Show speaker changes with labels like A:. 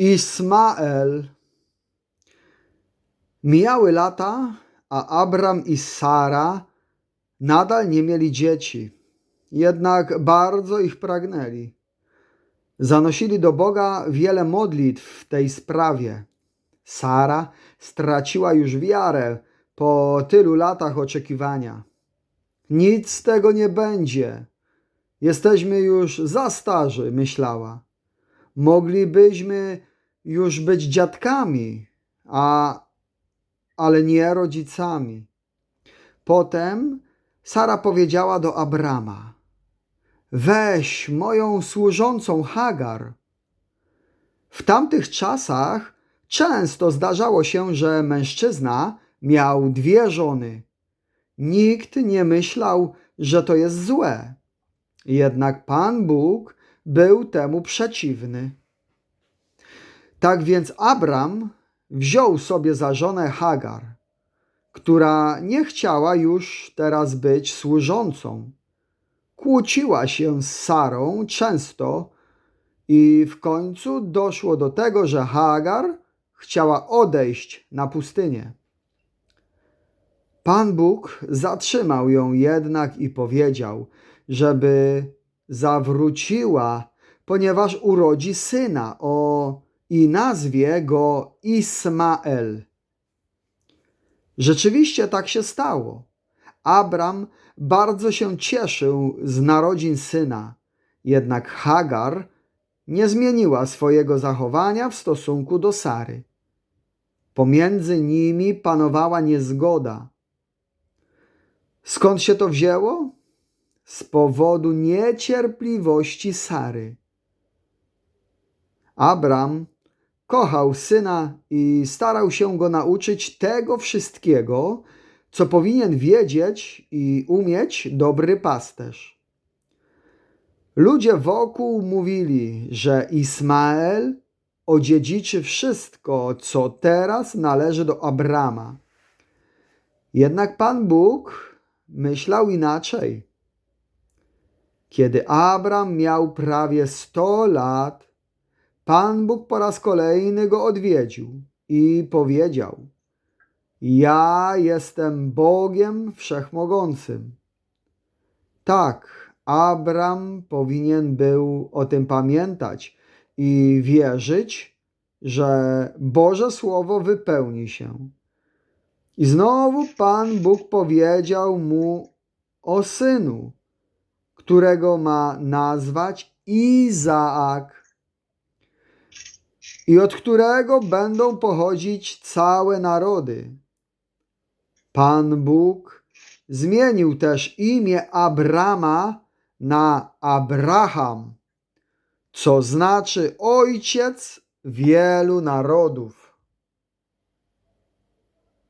A: Ismael. Mijały lata, a Abram i Sara nadal nie mieli dzieci, jednak bardzo ich pragnęli. Zanosili do Boga wiele modlitw w tej sprawie. Sara straciła już wiarę po tylu latach oczekiwania. Nic z tego nie będzie. Jesteśmy już za starzy, myślała. Moglibyśmy już być dziadkami, a, ale nie rodzicami. Potem Sara powiedziała do Abrama: Weź moją służącą Hagar. W tamtych czasach często zdarzało się, że mężczyzna miał dwie żony. Nikt nie myślał, że to jest złe. Jednak Pan Bóg był temu przeciwny. Tak więc Abram wziął sobie za żonę Hagar, która nie chciała już teraz być służącą. Kłóciła się z Sarą często i w końcu doszło do tego, że Hagar chciała odejść na pustynię. Pan Bóg zatrzymał ją jednak i powiedział, żeby zawróciła, ponieważ urodzi syna o i nazwie go Ismael. Rzeczywiście tak się stało. Abram bardzo się cieszył z narodzin syna, jednak Hagar nie zmieniła swojego zachowania w stosunku do Sary. Pomiędzy nimi panowała niezgoda. Skąd się to wzięło? Z powodu niecierpliwości Sary. Abram kochał syna i starał się go nauczyć tego wszystkiego, co powinien wiedzieć i umieć dobry pasterz. Ludzie wokół mówili, że Ismael odziedziczy wszystko, co teraz należy do Abrama. Jednak Pan Bóg myślał inaczej. Kiedy Abram miał prawie 100 lat, Pan Bóg po raz kolejny go odwiedził i powiedział: Ja jestem Bogiem Wszechmogącym. Tak, Abram powinien był o tym pamiętać i wierzyć, że Boże Słowo wypełni się. I znowu Pan Bóg powiedział mu o synu, którego ma nazwać Izaak i od którego będą pochodzić całe narody. Pan Bóg zmienił też imię Abrama na Abraham, co znaczy ojciec wielu narodów.